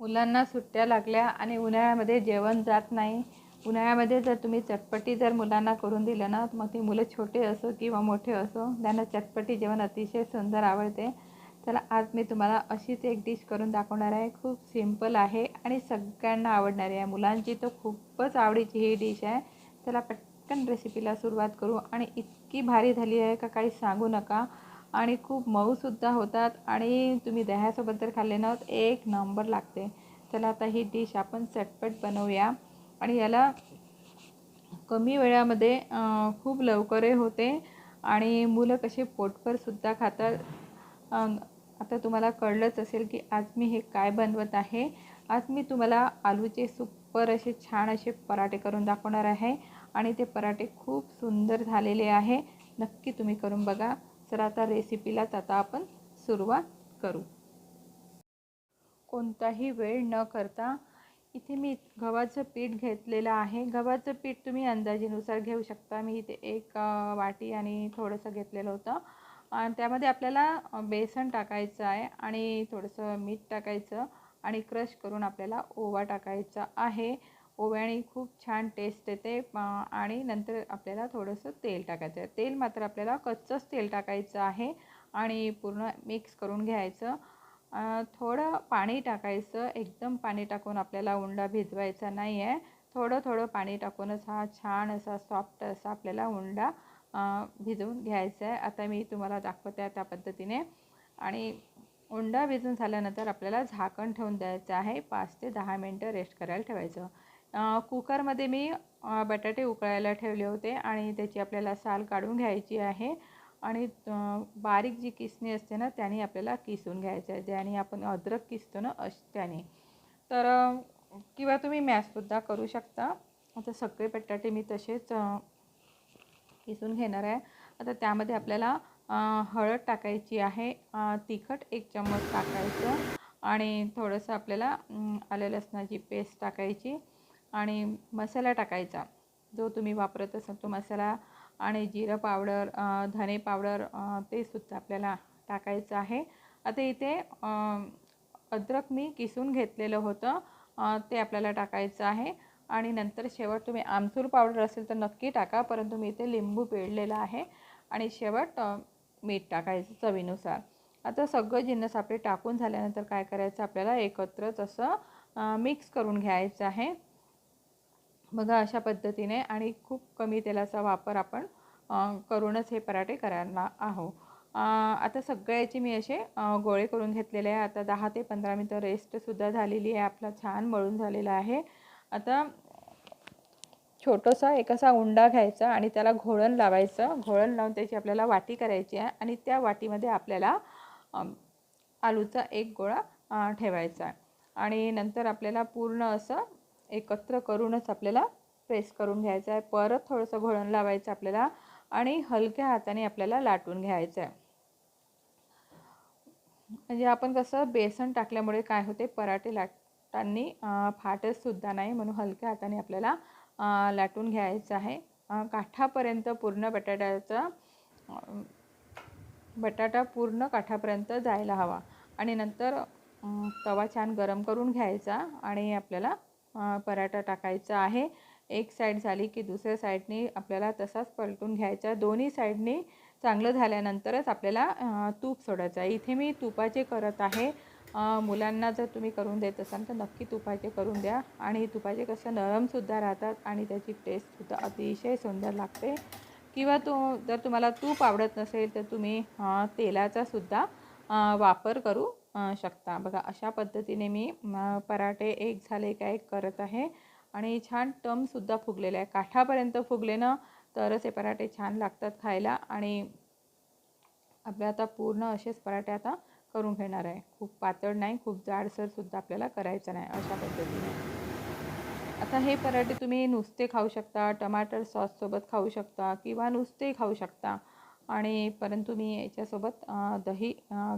मुलांना सुट्ट्या लागल्या आणि उन्हाळ्यामध्ये जेवण जात नाही. उन्हाळ्यामध्ये जर तुम्ही चटपटी जर मुलांना करून दिलं ना मग ती मुलं छोटे असो किंवा मोठे असो त्यांना चटपटी जेवण अतिशय सुंदर आवडते. तर आज मी तुम्हाला अशीच एक डिश करून दाखवणार आहे. खूप सिंपल आहे आणि सगळ्यांना आवडणारी आहे. मुलांची तर खूपच आवडीची ही डिश आहे. चला पटकन रेसिपीला सुरुवात करू. आणि इतकी भारी झाली आहे का काही सांगू नका. आणि खूप मऊसुद्धा होतात आणि तुम्ही दह्यासोबत जर खाल्ले ना एक नंबर लागते. चला आता ही डिश आपण चटपट बनवूया. आणि याला कमी वेळामध्ये खूप लवकरही होते आणि मुलं कसे पोटभरसुद्धा खातात. आता तुम्हाला कळलंच असेल की आज मी हे काय बनवत आहे. आज मी तुम्हाला आलूचे सुपर असे छान असे पराठे करून दाखवणार आहे. आणि ते पराठे खूप सुंदर झालेले आहे. नक्की तुम्ही करून बघा. तर आता रेसिपीलाच आता आपण सुरुवात करू. कोणताही वेळ न करता इथे मी गव्हाचं पीठ घेतलेलं आहे. गव्हाचं पीठ तुम्ही अंदाजेनुसार घेऊ शकता. मी इथे एक वाटी आणि थोडंसं घेतलेलं होतं. आणि त्यामध्ये आपल्याला बेसन टाकायचं आहे आणि थोडंसं मीठ टाकायचं आणि क्रश करून आपल्याला ओवा टाकायचा आहे. ओव्याने खूप छान टेस्ट येते. आणि नंतर आपल्याला थोडंसं तेल टाकायचं आहे. तेल मात्र आपल्याला कच्चंच तेल टाकायचं आहे आणि पूर्ण मिक्स करून घ्यायचं. थोडं पाणी टाकायचं. एकदम पाणी टाकून आपल्याला उंडा भिजवायचा नाही आहे थोडं थोडं पाणी टाकूनच हा छान असा सॉफ्ट असा आपल्याला उंडा भिजवून घ्यायचा आहे. आता मी तुम्हाला दाखवते आहे त्या पद्धतीने. आणि उंडा भिजून झाल्यानंतर आपल्याला झाकण ठेवून द्यायचं आहे. पाच ते दहा मिनटं रेस्ट करायला ठेवायचं. कुकरमध्ये मी बटाटे उकळायला ठेवले होते आणि त्याची आपल्याला साल काढून घ्यायची आहे. आणि बारीक जी किसणी असते ना त्याने आपल्याला किसून घ्यायचं आहे. ज्याने आपण अद्रक किसतो ना अश त्याने. तर किंवा तुम्ही मॅशसुद्धा करू शकता. आता सगळे बटाटे मी तसेच किसून घेणार आहे. आता त्यामध्ये आपल्याला हळद टाकायची आहे. तिखट एक चम्मच टाकायचं. आणि थोडंसं आपल्याला आलं लसणाची पेस्ट टाकायची. आणि मसाला टाकायचा. जो तुम्ही वापरत असाल तो मसाला आणि जिरं पावडर धने पावडर ते सुद्धा आपल्याला टाकायचं आहे. आता इथे अद्रक मी किसून घेतलेलं होतं. ते आपल्याला टाकायचं आहे. आणि नंतर शेवट तुम्ही आमचूर पावडर असेल तर नक्की टाका परंतु मी इथे लिंबू पिळलेलं आहे. आणि शेवट मीठ टाकायचं चवीनुसार. आता सगळं जिन्नस आपले टाकून झाल्यानंतर काय करायचं? आपल्याला एकत्रच असं मिक्स करून घ्यायचं आहे. बघा अशा पद्धतीने आणि खूप कमी तेलाचा वापर आपण करूनच हे पराठे करायला आहो आता सगळ्याचे मी असे गोळे करून घेतलेले आहे आता दहा ते पंधरा मिनटं रेस्टसुद्धा झालेली आहे. आपला छान मळून झालेला आहे. आता छोटंसं एक असा उंडा घ्यायचा आणि त्याला घोळण लावायचं. घोळण लावून त्याची आपल्याला वाटी करायची आहे आणि त्या वाटीमध्ये आपल्याला आलूचा एक गोळा ठेवायचा आहे. आणि नंतर आपल्याला पूर्ण असं एकत्र करूनच आपल्याला प्रेस करून घ्यायचं आहे परत थोडंसं घोळण लावायचं आपल्याला आणि हलक्या हाताने आपल्याला लाटून घ्यायचं आहे म्हणजे आपण कसं बेसन टाकल्यामुळे काय होते? पराठे लाटताना फाटतसुद्धा नाही म्हणून हलक्या हाताने आपल्याला लाटून घ्यायचं आहे. काठापर्यंत पूर्ण बटाट्याचा बटाटा पूर्ण काठापर्यंत जायला हवा. आणि नंतर तवा छान गरम करून घ्यायचा आणि आपल्याला पराठा टाकायचा आहे. एक साईड झाली की दुसऱ्या साईडने आपल्याला तसाच पलटून घ्यायचा. दोन्ही साईडने चांगलं झाल्यानंतरच आपल्याला तूप सोडायचं आहे. इथे मी तुपाचे करत आहे. मुलांना जर तुम्ही करून देत असाल तर नक्की तुपाचे करून द्या. आणि तुपाचे कसं नरमसुद्धा राहतात आणि त्याची टेस्टसुद्धा अतिशय सुंदर लागते. किंवा तो जर तुम्हाला तूप आवडत नसेल तर तुम्ही तेलाचासुद्धा वापर करू शकता. बघा अशा पद्धतीने मी पराठे एक झाले का एक करत आहे. आणि छान टमसुद्धा फुगलेले आहे. काठापर्यंत फुगले ना तरच हे पराठे छान लागतात खायला. आणि आपल्या आता पूर्ण असेच पराठे आता करून घेणार आहे. खूप पातळ नाही खूप जाडसरसुद्धा आपल्याला करायचं नाही अशा पद्धतीने. आता हे पराठे तुम्ही नुसते खाऊ शकता टमाटर सॉससोबत खाऊ शकता किंवा नुसते खाऊ शकता. आणि परंतु मी याच्यासोबत दही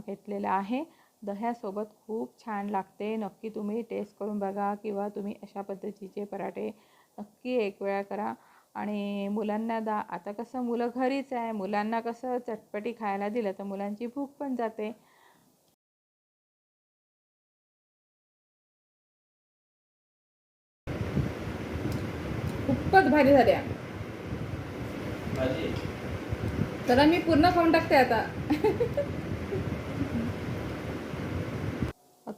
घेतलेलं आहे. दह्यासोबत खूप छान लागते. नक्की तुम्ही टेस्ट करून बघा किंवा तुम्ही अशा पद्धतीचे पराठे नक्की एक वेळा करा. आणि मुलांना दा आता कसं मुलं घरीच आहे मुलांना कसं चटपटी खायला दिलं तर मुलांची भूक पण जाते. खूपच भारी झाल्या. चला मी पूर्ण खाऊन टाकते आता.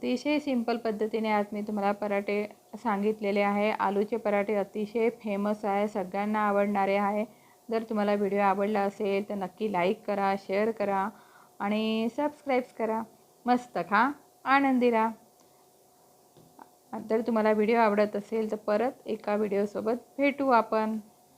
अतिशय सिंपल पद्धतीने आज मी तुम्हाला पराठे सांगितलेले आहे. आलूचे पराठे अतिशय फेमस आहे. सगळ्यांना आवडणारे आहे. जर तुम्हाला व्हिडिओ आवडला असेल तर नक्की लाईक करा शेअर करा आणि सबस्क्राईब्स करा. मस्त खा. आनंदी राहा. जर तुम्हाला व्हिडिओ आवडत असेल तर परत एका व्हिडिओसोबत भेटू आपण.